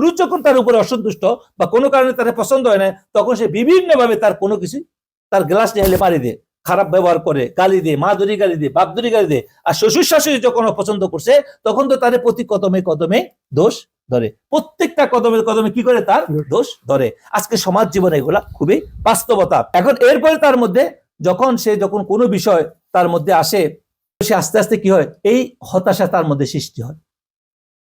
পুরুষ যখন তার উপরে অসন্তুষ্ট বা কোনো কারণে তার পছন্দ হয় না তখন সে বিভিন্ন ভাবে তার কোনো কিছু তার গ্লাস নিয়ে মারি দেয় খারাপ ব্যবহার করে গালি দিয়ে মা দরি গালি দিয়ে বাপ দরি গালি দিয়ে আর শ্বশুর শাশুড়ি যখন অপছন্দ করছে তখন তো তার প্রতি কদমে কদমে দোষ ধরে। প্রত্যেকটা কদমে কদমে কি করে তার? দোষ। ধরে। আজকে সমাজ জীবনে এগুলা খুবই বাস্তবতা। এখন এরপরে তার মধ্যে যখন সে যখন কোনো বিষয় তার মধ্যে আসে সে আস্তে আস্তে কি হয়? এই হতাশা তার মধ্যে সৃষ্টি হয়।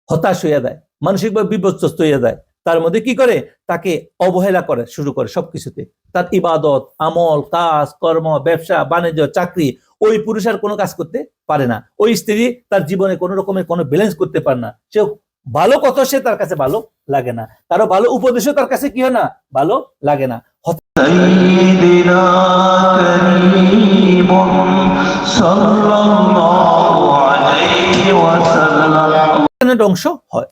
হতাশ হইয়া দেয় মানসিকভাবে বিপর্যস্ত হয়ে যায়। তার মধ্যে কি করে? তাকে অবহেলা করে শুরু করে সবকিছুতে। তার ইবাদত আমল কাজ কর্ম ব্যবসা বাণিজ্য চাকরি ওই পুরুষ আর কোনো কাজ করতে পারে না। ওই স্ত্রী তার জীবনে কোনো রকমের কোনো ব্যালেন্স করতে পারে না। সে ভালো কথা সে তার কাছে ভালো লাগে না। তারও ভালো উপদেশও তার কাছে কি হয় না? ভালো লাগে না। অংশ হয়।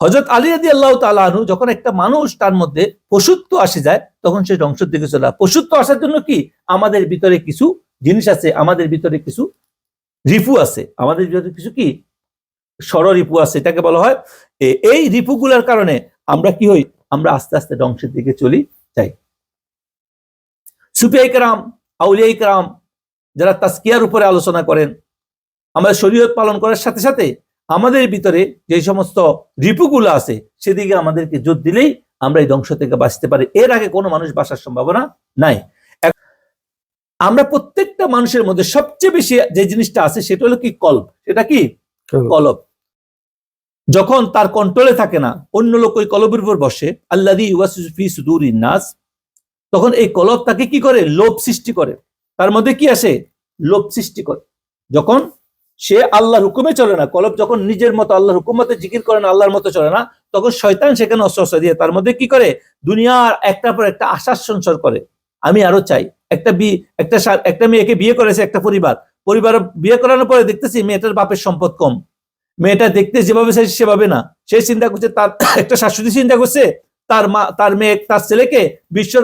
হজরত আলী আদি আল্লাহ তালু যখন একটা মানুষ তার মধ্যে পশুত্ব আসে যায়, তখন সে ধ্বংসের দিকে চলে। পশুত্ব আসার জন্য কি? আমাদের ভিতরে কিছু জিনিস আছে, আমাদের ভিতরে কিছু রিপু আছে। আমাদের ভিতরে কিছু কি? সর রিপু আছে, এটাকে বলা হয়। এই রিপুগুলোর কারণে আমরা কি হই? আমরা আস্তে আস্তে ধ্বংসের দিকে চলি যাই। সুফিয়াই ইকরাম আউলিয়াই কারাম যারা তাস্কিয়ার উপরে আলোচনা করেন, আমাদের শরীয়ত পালন করার সাথে সাথে আমাদের ভিতরে যে সমস্ত রিপুগুলো আছে সেদিকে আমাদেরকে জোর দিলেই আমরা এই ধ্বংস থেকে বাঁচতে পারি। এর আগে কোনো মানুষ বাঁচার সম্ভাবনা নাই। আমরা প্রত্যেকটা মানুষের মধ্যে সবচেয়ে বেশি যে জিনিসটা আছে সেটা হলো কি? কল্প। সেটা কি? কলব। যখন তার কন্ট্রোলে থাকে না অন্য লোক ওই কলবের উপর বসে আল্লাদি ফি সুদুর নাস তখন এই কলব তাকে কি করে? লোভ সৃষ্টি করে। তার মধ্যে কি আসে? লোভ সৃষ্টি করে। যখন সে আল্লাহর হুকুমে চলে না। কলব যখন নিজের মতো আল্লাহর হুকুম মতো জিকির করে না, আল্লাহর মতো চলে না, তখন শয়তান সেখানে অস্ত্র দিয়ে, তার মধ্যে কি করে? দুনিয়ার একটার পর একটা আশার সঞ্চার করে। আমি আরও চাই। একটা বি, একটা একটা মেয়েকে বিয়ে করেছে একটা পরিবার। পরিবার বিয়ে করানোর পরে দেখতেছি মেয়েটার বাপের সম্পদ কম। মেয়েটা দেখতে যেভাবে চাই সেভাবে না। সে চিন্তা করছে, তার একটা শাশুড়ি চিন্তা করছে, তার মা, তার মেয়ে, তার ছেলেকে বিশ্ব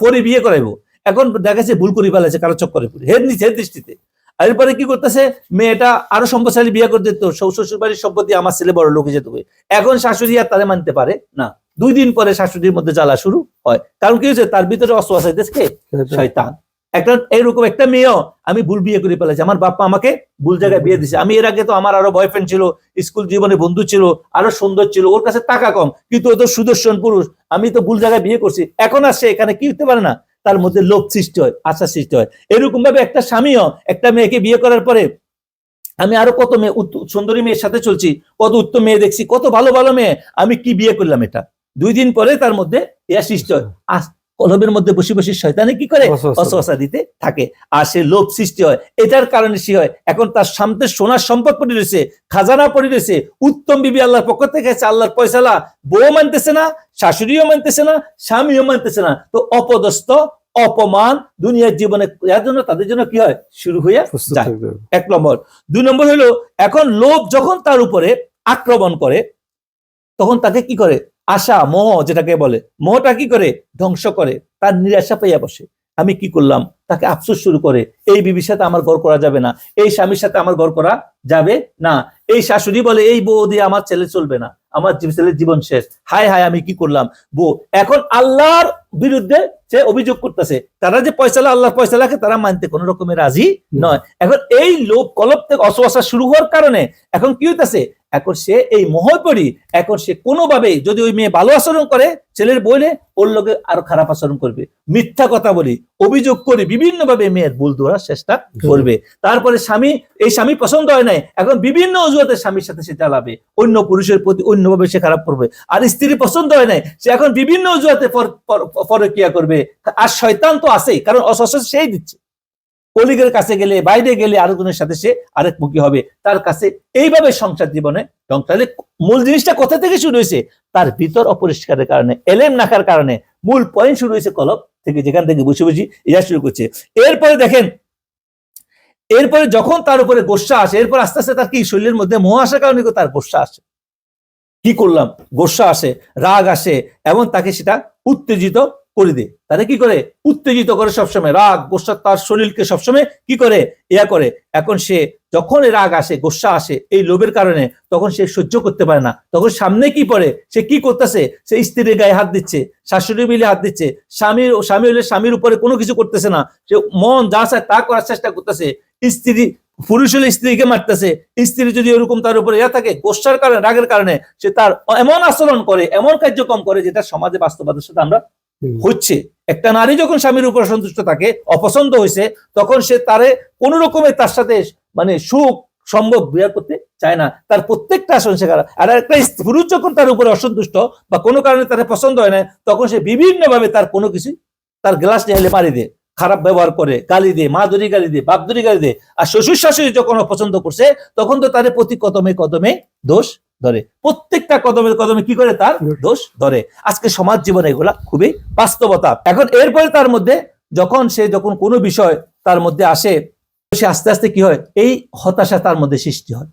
ফরি বিয়ে করাইবো। এখন দেখাচ্ছে ভুল করে ফেলেছে কারও চক্করে হের নিচে দৃষ্টিতে। এরপরে কি করতেছে? মেয়েটা আরও সম্পদশালী বিয়ে করে দিত। শ্বশুর বাড়ির সম্পত্তি আমার ছেলে বড় লোকে যেতে হবে এখন শাশুড়ি আর তারে মানতে পারে না। দুই দিন পরে শাশুড়ির মধ্যে জ্বালা শুরু হয়। কারণ কি হয়েছে? তার ভিতরে অস্ত্র দেশকে শয়তান। একটা এইরকম একটা মেয়েও আমি ভুল বিয়ে করে ফেলেছি। আমার বাপ্পা আমাকে ভুল জায়গায় বিয়ে দিছে। আমি এর আগে তো আমার আরও বয়ফ্রেন্ড ছিল স্কুল জীবনে বন্ধু ছিল আরও সুন্দর ছিল ওর কাছে টাকা কম। কিন্তু ও তো সুদর্শন পুরুষ। আমি তো ভুল জায়গায় বিয়ে করছি। এখন আর সে এখানে কি হতে পারে না? তার মধ্যে লোভ সৃষ্টি হয়, আশা সৃষ্টি হয়। এরকম ভাবে একটা স্বামীও একটা মেয়েকে বিয়ে করার পরে আমি আরও কত মেয়ে সুন্দরী মেয়ের সাথে চলছি, কত উত্তম মেয়ে দেখছি, কত ভালো ভালো মেয়ে, আমি কি বিয়ে করলাম এটা? দুই দিন পরে তার মধ্যে ইয়া সৃষ্টি হয়। কলবের মধ্যে বসে বসে শয়তানে কি করে? অসহসা দিতে। থাকে। আর সে লোভ সৃষ্টি হয়। এটার কারণে সে হয়। এখন তার সামনে সোনার সম্পদ পড়ে রয়েছে খাজানা পড়ে রয়েছে। উত্তম বিবি আল্লাহর পক্ষ থেকে আল্লাহর পয়সালা বউ মানতেছে না শাশুড়িও মানতেছে না স্বামীও মানতেছে না। তো অপদস্থ অপমান দুনিয়ার জীবনে এর জন্য তাদের জন্য কি হয়? শুরু হইয়া যায়। এক নম্বর। দুই নম্বর হলো এখন লোভ যখন তার উপরে আক্রমণ করে তখন তাকে কি করে? আশা মোহ যেটাকে বলে মোহটা কি করে? ধ্বংস করে তার নিরাশা পাইয়া বসে। আমি কি করলাম? তাকে আফসোস শুরু করে এই বিবির সাথে আমার ঘর করা যাবে না এই স্বামীর সাথে আমার ঘর করা যাবে না এই শাশুড়ি বলে এই বউ দিয়ে আমার ছেলে চলবে না আমার ছেলের জীবন শেষ। হায় হায় আমি কি করলাম? বউ এখন আল্লাহর বিরুদ্ধে সে অভিযোগ করতেছে তারা যে পয়সালা আল্লাহর পয়সালাকে তারা মানতে কোনো রকমের রাজি নয়। এখন এই লোক কলপ থেকে অসুবাসা শুরু হওয়ার কারণে এখন কি হইতাছে? এখন সে এই মোহয় পড়ি এখন সে কোনোভাবেই যদি ওই মেয়ে ভালো আচরণ করে ছেলের বইলে ওর লোকে আরও খারাপ আচরণ করবে। মিথ্যা কথা বলি অভিযোগ করে বিভিন্ন ভাবে মেয়ের ভুল ধরার চেষ্টা করবে। তারপরে স্বামী এই স্বামী পছন্দ হয় নাই এখন বিভিন্ন অজুহাতে স্বামীর সাথে সে চালাবে অন্য পুরুষের প্রতি অন্যভাবে সে খারাপ করবে। আর স্ত্রী পছন্দ হয় নাই সে এখন বিভিন্ন অজুহাতে পর- পর- পরকিয়া করবে। আর শয়তান তো আছেই কারণ অসস্য সেই দিচ্ছে। কলিগের কাছে গেলে, বাইরে গেলে আরেকজনের সাথে সে আরেক মুখী হবে। তার কাছে এইভাবে সংসার জীবনে ধ্বংস। তাহলে মূল জিনিসটা কোথা থেকে শুরু হয়েছে? তার ভিতর অপরিষ্কারের কারণে, এলেম নাকার কারণে মূল পয়েন্ট শুরু হয়েছে কলব থেকে যেখান থেকে বসে বসে ইয়া শুরু করছে। এরপরে দেখেন, এরপরে যখন তার উপরে গোসা আসে, এরপর আস্তে আস্তে তার কি? শরীরের মধ্যে মোহ আসার কারণে তার গোসা আসে। কি করলাম? গোসা আসে, রাগ আসে এবং তাকে সেটা উত্তেজিত করে দেয় তারা কি করে? উত্তেজিত করে সবসময়। রাগ গোসা তার শরীরকে সবসময় কি করে? ইয়া করে। এখন সে যখন রাগ আসে গোসা আসে, এই লোভের কারণে তখন সে সহ্য করতে পারে না। তখন সামনে কি পড়ে? সে কি করতেছে? সে স্ত্রীর গায়ে হাত দিচ্ছে, শাশুড়ি মিলে হাত দিচ্ছে স্বামীর স্বামী হলে স্বামীর উপরে কোনো কিছু করতেছে না। সে মন যা চায় তা করার চেষ্টা করতেছে। স্ত্রী, পুরুষ হলে স্ত্রীকে মারতেছে। স্ত্রী যদি এরকম তার উপরে ইয়া থাকে গোসার কারণে, রাগের কারণে, সে তার এমন আচরণ করে, এমন কার্যক্রম করে যেটা সমাজে বাস্তবতার সাথে আমরা হচ্ছে। একটা নারী যখন স্বামীর উপর সন্তুষ্ট থাকে, অপছন্দ হয়েছে তখন সে তারে কোন রকমের তার সাথে মানে সুখ সম্ভব বিয়ার করতে চায় না। তার প্রত্যেকটা আসন সে। আর একটা পুরুষ যখন তার উপরে অসন্তুষ্ট বা কোনো কারণে তার পছন্দ হয় না, তখন সে বিভিন্ন ভাবে তার কোনো কিছু তার গ্লাস নিয়ে পারি দেয় খারাপ ব্যবহার করে, গালি দিয়ে মা দরি গালি দিয়ে বাপ দরি গালি দিয়ে আর শ্বশুর শাশুড়ি যখন অপছন্দ করছে, তখন তো তার প্রতি কদমে কদমে দোষ ধরে। প্রত্যেকটা কদমে কদমে কি করে তার? দোষ। ধরে। আজকে সমাজ জীবনে এগুলা খুবই বাস্তবতা। এখন এরপরে তার মধ্যে যখন সে যখন কোনো বিষয় তার মধ্যে আসে সে আস্তে আস্তে কি হয়? এই হতাশা তার মধ্যে সৃষ্টি হয়।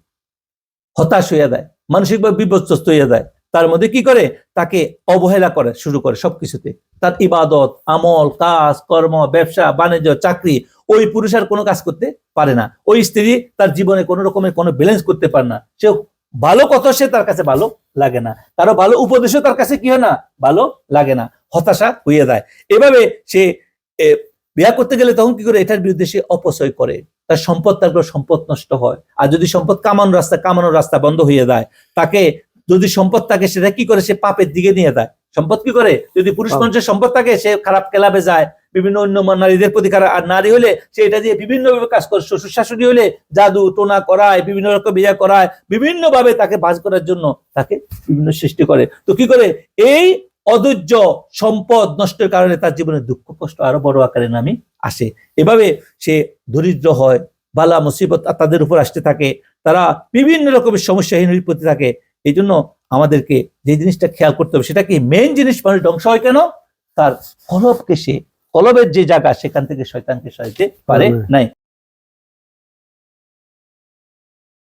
হতাশ হইয়া দেয় মানসিকভাবে বিপর্যস্ত হইয়া যায়। তার মধ্যে কি করে? তাকে অবহেলা করে শুরু করে সবকিছুতে। তার ইবাদত আমল কাজ কর্ম ব্যবসা বাণিজ্য চাকরি ওই পুরুষ আর কোনো কাজ করতে পারে না। ওই স্ত্রী তার জীবনে কোনো রকমের কোনো ব্যালেন্স করতে পারে না। সে ভালো কথা সে তার কাছে ভালো লাগে না। কারও ভালো উপদেশও তার কাছে কি হয় না? ভালো লাগে না। হতাশা হয়ে যায়। এভাবে সে বিয়া করতে গেলে তখন কি করে? এটার বিরুদ্ধে সে অপচয় করে। তার সম্পদ তার সম্পদ নষ্ট হয়। আর যদি সম্পদ কামানোর রাস্তা কামানোর রাস্তা বন্ধ হয়ে যায় তাকে যদি সম্পদ থাকে সেটা কি করে? সে পাপের দিকে নিয়ে যায়। সম্পদ কি করে? যদি পুরুষ। মানুষের সম্পদ থাকে সে খারাপ ক্লাবে যায় বিভিন্ন অন্য নারীদের প্রতি আর নারী হলে সে এটা দিয়ে বিভিন্নভাবে কাজ করে। শ্বশুর শাশুড়ি হলে জাদু, টোনা করায়, বিভিন্ন রকম বিয়া করায় বিভিন্ন ভাবে তাকে বাজ করার জন্য তাকে বিভিন্ন সৃষ্টি করে। তো কি করে? এই অধৈর্য সম্পদ নষ্টের কারণে তার জীবনে দুঃখ, কষ্ট আরও বড় আকারে নামে আসে। এভাবে সে দরিদ্র হয়, বালা, মুসিবত তাদের উপর আসতে থাকে। তারা বিভিন্ন রকমের সমস্যাহীনের প্রতি থাকে। এই জন্য আমাদেরকে যে জিনিসটা খেয়াল করতে হবে, সেটা কি? মেইন জিনিস মানুষ ধ্বংস হয় কেন? তার কলবকে সে কলবের যে জায়গা সেখান থেকে শয়তানকে সরাইতে পারে পারে নাই।